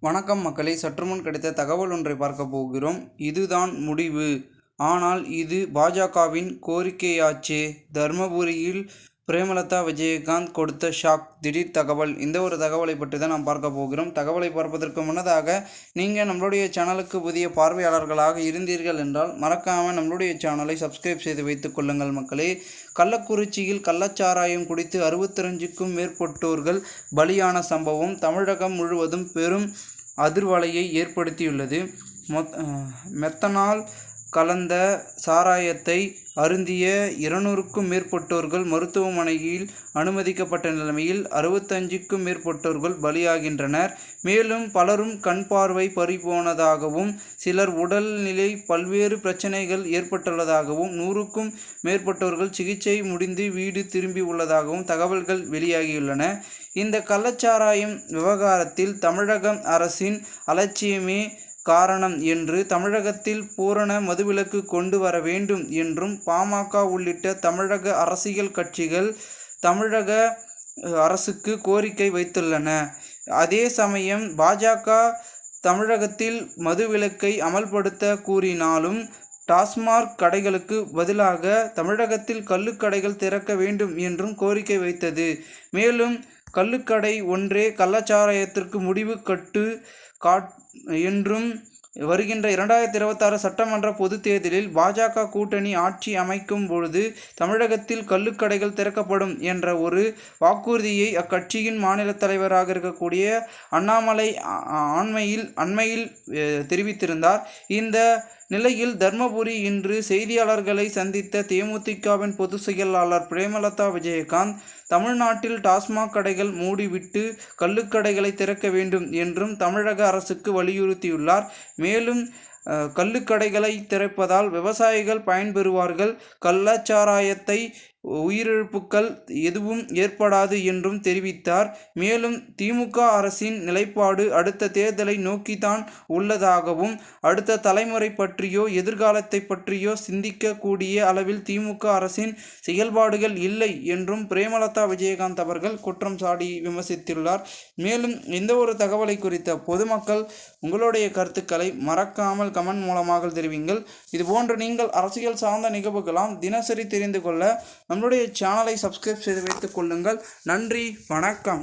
வணக்கம் மக்களை சற்றுமுன் கிடைத்த தகவல் ஒன்றை பார்க்க போகிறோம். இதுதான் முடிவு. ஆனால் இது பாஜகவின் கோரிக்கையாச்சே. தர்மபுரியில் பிரேமலதா விஜயகாந்த் கொடுத்த ஷாக் திடீர் தகவல். இந்த ஒரு தகவலை பற்றி தான் நாம் பார்க்க போகிறோம். தகவலை பார்ப்பதற்கு முன்னதாக நீங்கள் நம்மளுடைய சேனலுக்கு புதிய பார்வையாளர்களாக இருந்தீர்கள் என்றால் மறக்காமல் நம்மளுடைய சேனலை சப்ஸ்கிரைப் செய்து வைத்துக் கொள்ளுங்கள் மக்களே. கள்ளக்குறிச்சியில் கள்ளச்சாராயம் குடித்து அறுபத்தஞ்சுக்கும் மேற்பட்டோர்கள் பலியான சம்பவம் தமிழகம் முழுவதும் பெரும் அதிர்வலையை ஏற்படுத்தியுள்ளது. மொத் மெத்தனால் கலந்த சாராயத்தை அருந்திய இருநூறுக்கும் மேற்பட்டோர்கள் மருத்துவமனையில் அனுமதிக்கப்பட்ட நிலைமையில் அறுபத்தஞ்சுக்கும் மேற்பட்டோர்கள் பலியாகின்றனர். மேலும் பலரும் கண் பார்வை பறிபோனதாகவும் சிலர் உடல்நிலை பல்வேறு பிரச்சனைகள் ஏற்பட்டுள்ளதாகவும் நூறுக்கும் மேற்பட்டோர்கள் சிகிச்சை முடிந்து வீடு திரும்பி உள்ளதாகவும் தகவல்கள் வெளியாகியுள்ளன. இந்த கள்ளச்சாராயம் விவகாரத்தில் தமிழக அரசின் அலட்சியமே காரணம் என்று தமிழகத்தில் பூரண மதுவிலக்கு கொண்டு வர வேண்டும் என்றும் பாமக உள்ளிட்ட தமிழக அரசியல் கட்சிகள் தமிழக அரசுக்கு கோரிக்கை வைத்துள்ளன. அதே சமயம் பாஜக தமிழகத்தில் மதுவிலக்கை அமல்படுத்த கூறினாலும் டாஸ்மாக் கடைகளுக்கு பதிலாக தமிழகத்தில் கள்ளுக்கடைகள் திறக்க வேண்டும் என்றும் கோரிக்கை வைத்தது. மேலும் கள்ளுக்கடை ஒன்றே கள்ளச்சாராயத்திற்கு முடிவு கட்டு காட் என்றும் வருகின்ற இரண்டாயிரத்தி இருபத்தாறு சட்டமன்ற பொதுத் தேர்தலில் பாஜக கூட்டணி ஆட்சி அமைக்கும் பொழுது தமிழகத்தில் கள்ளுக்கடைகள் திறக்கப்படும் என்ற ஒரு வாக்குறுதியை அக்கட்சியின் மாநில தலைவராக இருக்கக்கூடிய அண்ணாமலை ஆண்மையில் அண்மையில் தெரிவித்திருந்தார். இந்த நிலையில் தர்மபுரி இன்று செய்தியாளர்களை சந்தித்த தேமுதிகவின் பொதுச் செயலாளர் பிரேமலதா விஜயகாந்த் தமிழ்நாட்டில் டாஸ்மாக் கடைகள் மூடிவிட்டு கள்ளுக்கடைகளை திறக்க வேண்டும் என்றும் தமிழக அரசுக்கு வலியுறுத்தியுள்ளார். மேலும் கள்ளுக்கடைகளை திறப்பதால் விவசாயிகள் பயன்பெறுவார்கள். கள்ளச்சாராயத்தை உயிரிழப்புகள் எதுவும் ஏற்படாது என்றும் தெரிவித்தார். மேலும் திமுக அரசின் நிலைப்பாடு அடுத்த தேர்தலை நோக்கித்தான் உள்ளதாகவும் அடுத்த தலைமுறை பற்றியோ எதிர்காலத்தை பற்றியோ சிந்திக்கக்கூடிய அளவில் திமுக அரசின் செயல்பாடுகள் இல்லை என்றும் பிரேமலதா விஜயகாந்த் அவர்கள் குற்றம் சாடி விமர்சித்துள்ளார். மேலும் இந்த ஒரு தகவலை குறித்த பொதுமக்கள் உங்களுடைய கருத்துக்களை மறக்காமல் மறக்காமல் கமெண்ட் மூலமாக தெரிவிங்கள். இதுபோன்று நீங்கள் அரசியல் சார்ந்த நிகழ்வுகளாம் தினசரி தெரிந்து கொள்ள நம்மளுடைய சேனலை சப்ஸ்கிரைப் செய்து வைத்துக் கொள்ளுங்கள். நன்றி வணக்கம்.